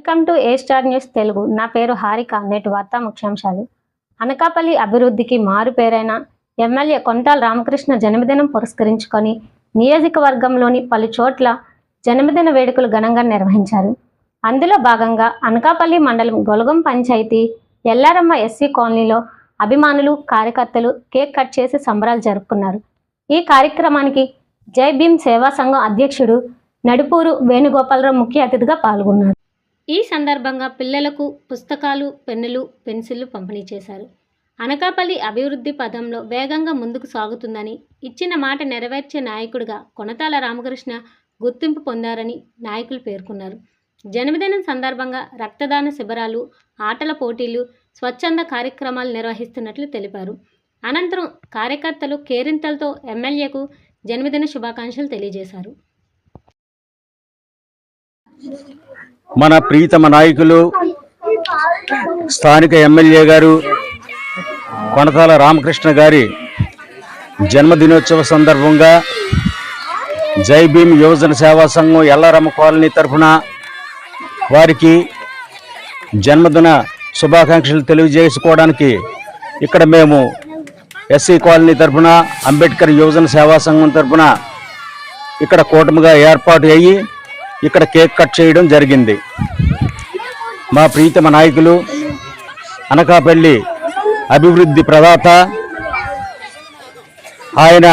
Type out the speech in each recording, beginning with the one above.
Welcome to A star news Telugu. నా పేరు హారిక నేటి వార్తా ముఖ్యాంశాలు. అనకాపల్లి అభివృద్ధికి మారు పేరైన ఎమ్మెల్యే కొంటాల రామకృష్ణ జన్మదినం పురస్కరించుకొని నియోజకవర్గంలోని పలు చోట్ల జన్మదిన వేడుకలు ఘనంగా నిర్వహించారు. అందులో భాగంగా అనకాపల్లి మండలం గొలగం పంచాయతీ ఎల్లారమ్మ ఎస్సీ కాలనీలో అభిమానులు కార్యకర్తలు కేక్ కట్ చేసి సంబరాలు జరుపుకున్నారు. ఈ కార్యక్రమానికి జై భీమ్ సేవా సంఘం అధ్యక్షుడు నడుపూరు వేణుగోపాలరావు ముఖ్య అతిథిగా పాల్గొన్నారు. ఈ సందర్భంగా పిల్లలకు పుస్తకాలు పెన్నులు పెన్సిళ్ళు పంపిణీ చేశారు. అనకాపల్లి అభివృద్ధి పదంలో వేగంగా ముందుకు సాగుతుందని ఇచ్చిన మాట నెరవేర్చే నాయకుడిగా కొనతాల రామకృష్ణ గుర్తింపు పొందారని నాయకులు పేర్కొన్నారు. జన్మదినం సందర్భంగా రక్తదాన శిబిరాలు ఆటల పోటీలు స్వచ్ఛంద కార్యక్రమాలు నిర్వహిస్తున్నట్లు తెలిపారు. అనంతరం కార్యకర్తలు కేరింతలతో ఎమ్మెల్యేకు జన్మదిన శుభాకాంక్షలు తెలియజేశారు. మన ప్రీతమ నాయకులు స్థానిక ఎమ్మెల్యే గారు కొనతాల రామకృష్ణ గారి జన్మదినోత్సవ సందర్భంగా జై భీమ్ యువజన సేవా సంఘం ఎల్లారమ్మ కాలనీ తరఫున వారికి జన్మదిన శుభాకాంక్షలు తెలియజేసుకోవడానికి ఇక్కడ మేము ఎస్సీ కాలనీ తరఫున అంబేద్కర్ యువజన సేవా సంఘం తరఫున ఇక్కడ కూటమిగా ఏర్పాటు అయ్యి ఇక్కడ కేక్ కట్ చేయడం జరిగింది. మా ప్రీతమ నాయకులు అనకాపల్లి అభివృద్ధి ప్రదాత ఆయన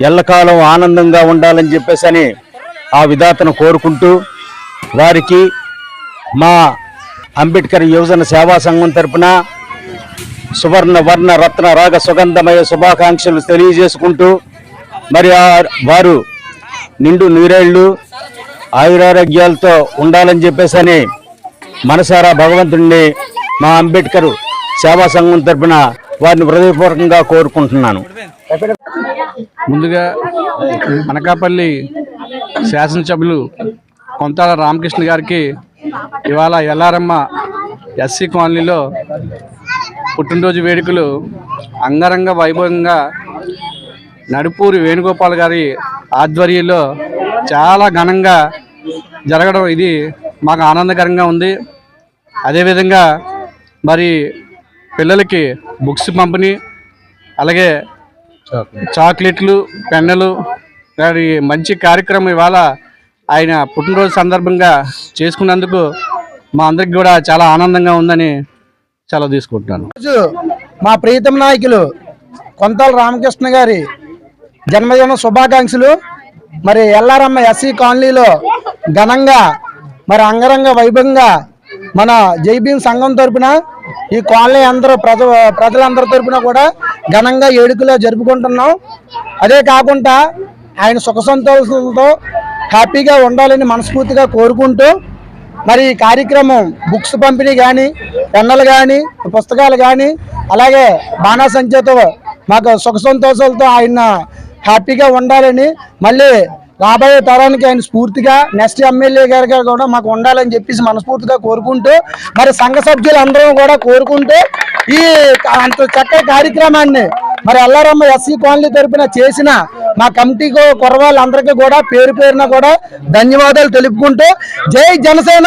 ఎల్లకాలం ఆనందంగా ఉండాలని చెప్పేసి అని ఆ విధాతను కోరుకుంటూ వారికి మా అంబేద్కర్ యువజన సేవా సంఘం తరపున సువర్ణ వర్ణ రత్న రాగ సుగంధమయ శుభాకాంక్షలు తెలియజేసుకుంటూ మరి ఆ- వారు నిండు నీరేళ్ళు ఆయురారోగ్యాలతో ఉండాలని చెప్పేసి మనసారా భగవంతుడిని మా అంబేద్కర్ సేవా సంఘం తరఫున వారిని హృదయపూర్వకంగా కోరుకుంటున్నాను. ముందుగా అనకాపల్లి శాసనసభ్యులు కొంతాల రామకృష్ణ గారికి ఇవాళ ఎల్లారమ్మ ఎస్సీ కాలనీలో పుట్టినరోజు వేడుకలు అంగరంగ వైభవంగా నడుపూరి వేణుగోపాల్ గారి ఆధ్వర్యంలో చాలా ఘనంగా జరగడం ఇది మాకు ఆనందకరంగా ఉంది. అదేవిధంగా మరి పిల్లలకి బుక్స్ పంపిణీ అలాగే చాక్లెట్లు పెన్నులు మరి మంచి కార్యక్రమం ఇవాళ ఆయన పుట్టినరోజు సందర్భంగా చేసుకున్నందుకు మా అందరికి కూడా చాలా ఆనందంగా ఉందని సెలవు తీసుకుంటున్నాను. రోజు మా ప్రీతం నాయకులు కొంతాల రామకృష్ణ గారి జన్మదిన శుభాకాంక్షలు. మరి ఎల్లారమ్మ ఎస్సీ కాలనీలో ఘనంగా మరి అంగరంగ వైభవంగా మన జైభీం సంఘం తరపున ఈ కాలనీ అందరూ ప్రజ ప్రజలందరి తరపున కూడా ఘనంగా ఏడుకలో జరుపుకుంటున్నాం. అదే కాకుండా ఆయన సుఖ సంతోషాలతో హ్యాపీగా ఉండాలని మనస్ఫూర్తిగా కోరుకుంటూ మరి ఈ కార్యక్రమం బుక్స్ పంపిణీ కానీ పెన్నలు కానీ పుస్తకాలు కానీ అలాగే బాణాసంఖ్యతో మాకు సుఖ సంతోషాలతో ఆయన హ్యాపీగా ఉండాలని మళ్ళీ రాబోయే తరానికి ఆయన స్ఫూర్తిగా నెక్స్ట్ ఎమ్మెల్యే గారిగా కూడా మాకు ఉండాలని చెప్పేసి మనస్ఫూర్తిగా కోరుకుంటూ మరి సంఘ సభ్యులు అందరం కూడా కోరుకుంటూ ఈ అంత చక్కటి కార్యక్రమాన్ని మరి ఎల్లారమ్మ ఎస్సీ కాలనీ తరపున చేసిన మా కమిటీకి కుర్రవాళ్ళందరికీ కూడా పేరు పేరున కూడా ధన్యవాదాలు తెలుపుకుంటూ జై జనసేన!